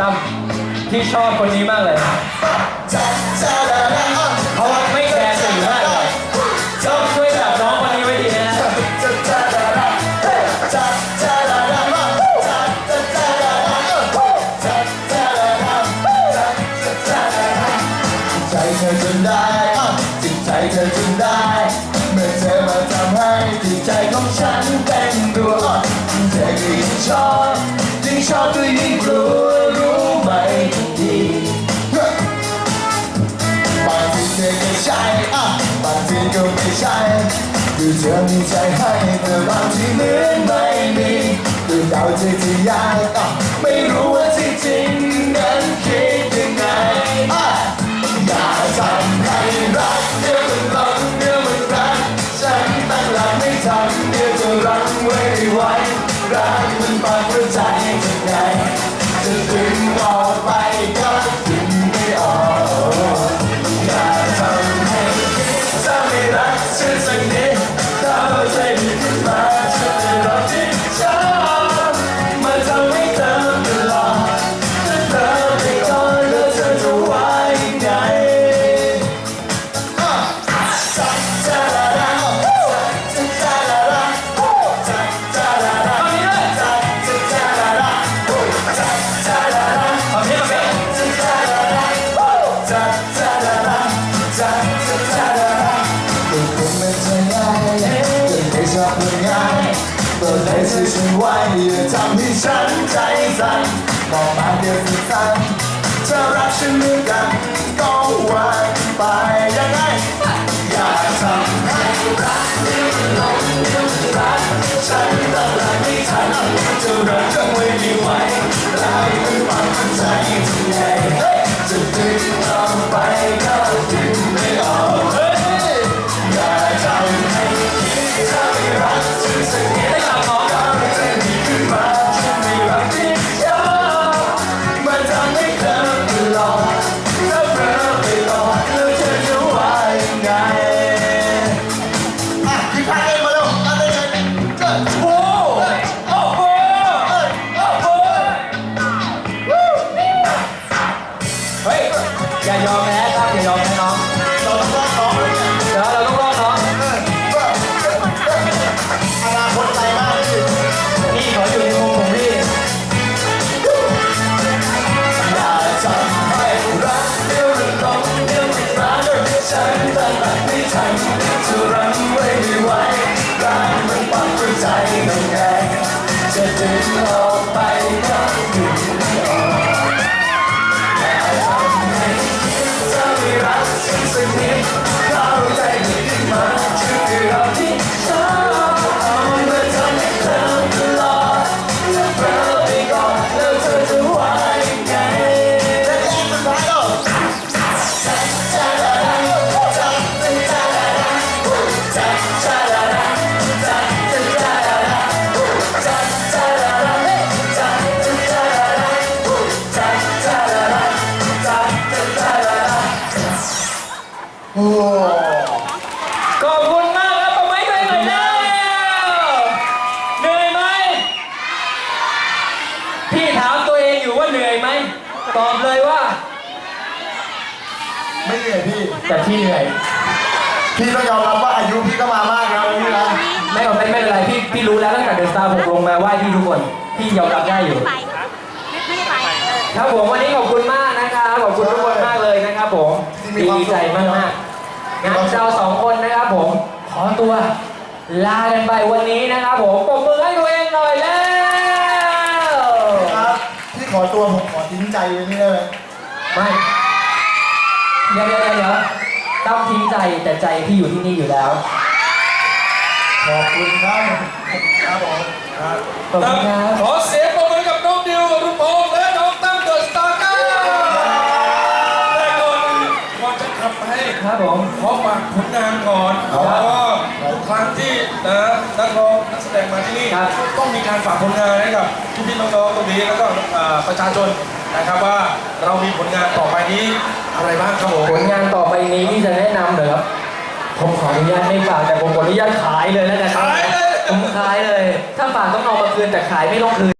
ตั้มที่ชอบคนนี้มากเลย ทีก็ไม่ใช่คือเธอมีใจให้แต่บางทีเหมือนไม่มีคือเดาใจที่ยากอะไม่รู้ว่าที่จริงนั้นคิดยังไงอะอย่าทำให้รักเดี๋ยวมันหลงเดี๋ยวมันรักฉันตั้งหลักไม่ทำเดี๋ยวจะรังไว้ไว้รักมัก ช่วยฉันไว้อย่าทำให้ฉันใจสั่นบอกมาเดี๋ยวสั้นๆจะรักฉันเหมือนกันก็วันไปยังไงอย่าทำให้รักเดี๋ยวมันหลงเดี๋ยวมันรักฉันต้องรักให้ทันจะรักจนไม่มีไหวรักมั โอ้ขอบคุณมากครับประไม้ตัวเองหน่อยแล้วเหนื่อยไหม พี่ถามตัวเองอยู่ว่าเหนื่อยไหม ตอบเลยว่า ไม่เหนื่อยพี่ แต่พี่เหนื่อย พี่ต้องยอมรับว่าอายุพี่ก็มามากแล้วนะพี่นะไม่เป็นไรไม่เป็นไร พี่พี่รู้แล้วตั้งแต่เดินตาร์ผมลงมาไหว้พี่ทุกคน พี่ยอมรับได้อยู่ไปไม่ได้ไปเออครับผมวันนี้ขอบคุณมากนะครับ ขอบคุณทุกคนมากเลยนะครับผม ดีใจมากมากๆ งั้นเราสองคนนะครับผม ขอตัวลากันไปวันนี้นะครับผมปรบมือให้ตัวเองหน่อยแล้วครับพี่ขอตัวผมขอทิ้งใจไว้นี่ได้ไหมไม่เดี๋ยวเดี๋ยวเดี๋ยวต้องทิ้งใจแต่ใจพี่อยู่ที่นี่อยู่แล้ว ขอบคุณครับ ครับผมครับขอบคุณครับขอเสียง ผมขอฝากผลงานก่อนแล้วก็ทุกครั้งที่นะนักร้องนักแสดงมาที่นี่ครับ ต้องมีการฝากผลงานให้กับพี่ๆน้องๆตรงนี้แล้วก็อ่าประชาชนนะครับว่าเรามีผลงานต่อไปนี้อะไรบ้างครับผมผลงานต่อไปนี้ที่จะแนะนำเหรอครับผมขออนุญาตไม่ฝากแต่ผมขออนุญาตขายเลยแล้วกันครับขายเลย ผมขายเลย ถ้าฝากต้องเอามาคืนแต่ขายไม่ต้องคืน